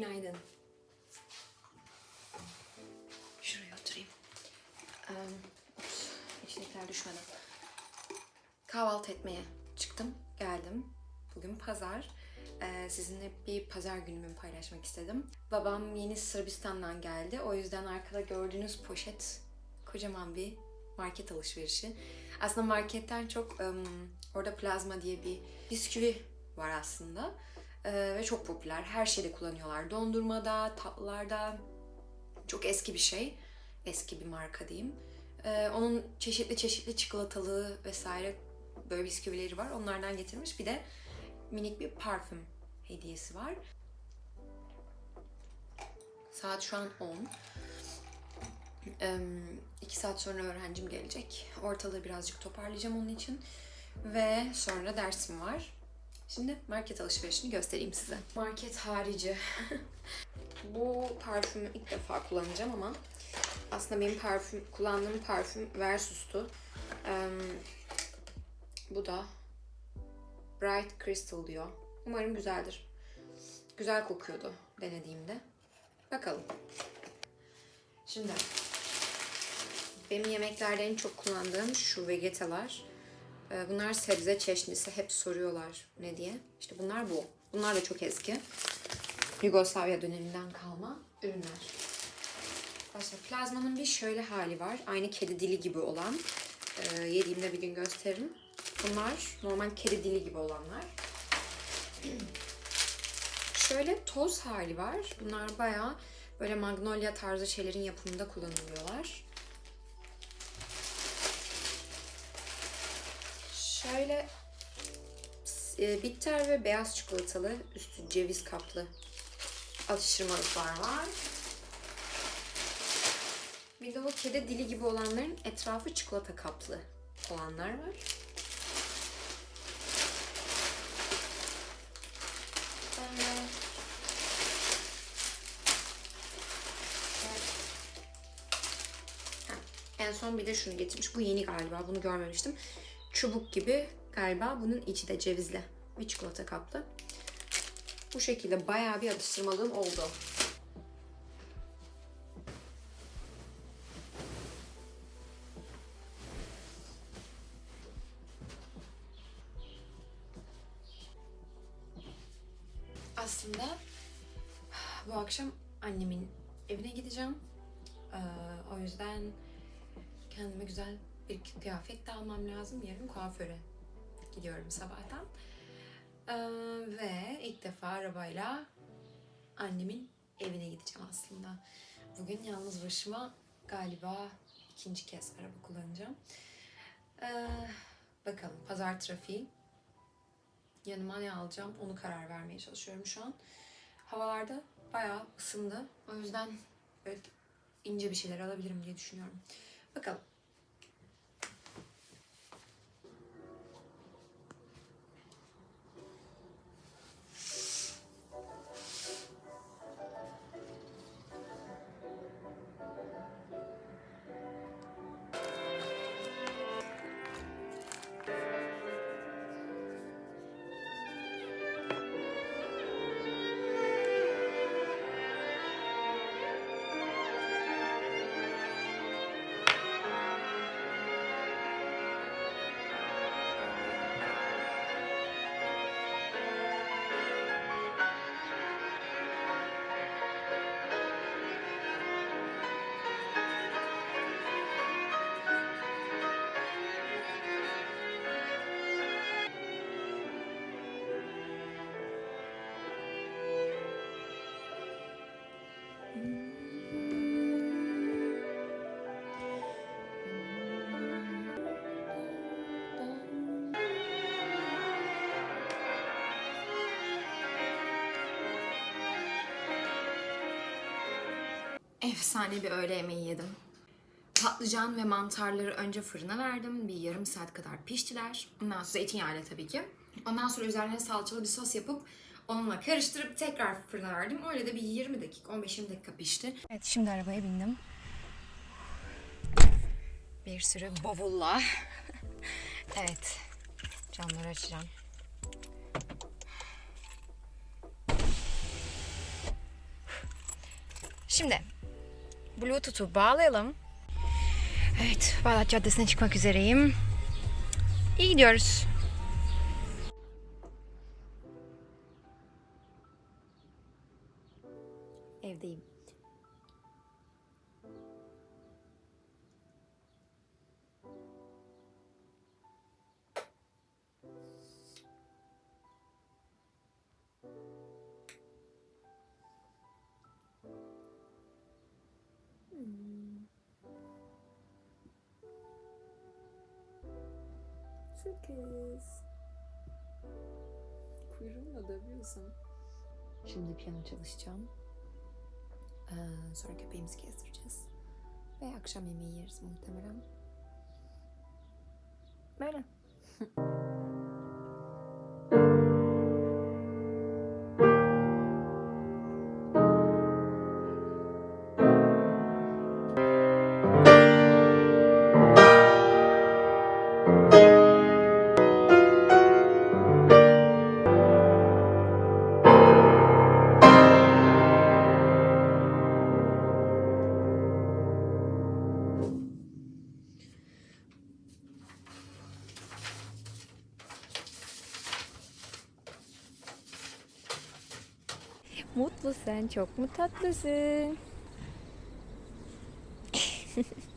Günaydın. Şuraya oturayım. Ee, içlikler düşmeden. Kahvaltı etmeye çıktım, geldim. Bugün pazar. Ee, sizinle bir pazar günümü paylaşmak istedim. Babam yeni Sırbistan'dan geldi. O yüzden arkada gördüğünüz poşet kocaman bir market alışverişi. Aslında marketten çok ım, orada plazma diye bir bisküvi var aslında. Ee, ve çok popüler. Her şeyde kullanıyorlar. Dondurmada, tatlılarda. Çok eski bir şey. Eski bir marka diyeyim. Ee, onun çeşitli çeşitli çikolatalı vesaire böyle bisküvileri var. Onlardan getirmiş. Bir de minik bir parfüm hediyesi var. Saat şu an 10. Ee, iki saat sonra öğrencim gelecek. Ortalığı birazcık toparlayacağım onun için. Ve sonra dersim var. Şimdi market alışverişini göstereyim size. Market harici. Bu parfümü ilk defa kullanacağım ama aslında benim parfüm kullandığım parfüm Versus'tu. Ee, bu da Bright Crystal diyor. Umarım güzeldir. Güzel kokuyordu denediğimde. Bakalım. Şimdi benim yemeklerde en çok kullandığım şu vegetalar. Ee, Bunlar sebze çeşnisi. Hep soruyorlar ne diye. İşte bunlar bu. Bunlar da çok eski. Yugoslavya döneminden kalma ürünler. Başka plazmanın bir şöyle hali var. Aynı kedi dili gibi olan. Ee, yediğimde bir gün gösteririm. Bunlar normal kedi dili gibi olanlar. Şöyle toz hali var. Bunlar bayağı böyle magnolia tarzı şeylerin yapımında kullanılıyorlar. Şöyle e, bitter ve beyaz çikolatalı üstü ceviz kaplı atıştırmalıklar var. Bir de o kedi dili gibi olanların etrafı çikolata kaplı olanlar var. En son bir de şunu getirmiş. Bu yeni galiba. Bunu görmemiştim. Çubuk gibi galiba. Bunun içi de cevizli ve çikolata kaplı. Bu şekilde bayağı bir atıştırmalığım oldu. Aslında bu akşam annemin evine gideceğim. Ee, o yüzden kendime güzel bir kıyafet de almam lazım. Yarın kuaföre gidiyorum sabahtan. Ee, ve ilk defa arabayla annemin evine gideceğim aslında. Bugün yalnız başıma galiba ikinci kez araba kullanacağım. Ee, bakalım pazar trafiği. Yanıma ne alacağım onu karar vermeye çalışıyorum şu an. Havalarda bayağı ısındı. O yüzden böyle ince bir şeyler alabilirim diye düşünüyorum. Bakalım. Efsane bir öğle yemeği yedim. Patlıcan ve mantarları önce fırına verdim. Bir yarım saat kadar piştiler. Ondan sonra zeytinyağıyla tabii ki. Ondan sonra üzerine salçalı bir sos yapıp onunla karıştırıp tekrar fırına verdim. Öyle de bir 20 dakika, 15-20 dakika pişti. Evet şimdi arabaya bindim. Bir sürü bavulla. evet. Camları açacağım. Şimdi Bluetooth'u bağlayalım. Evet, Bağdat Caddesi'ne çıkmak üzereyim. İyi gidiyoruz. Kız. Kuyruğumla dövüyorsun. Şimdi piyano çalışacağım. Ee, sonra köpeğimizi gezdireceğiz. Ve akşam yemeği yeriz muhtemelen. Böyle. Mutlu sen çok mu tatlısın?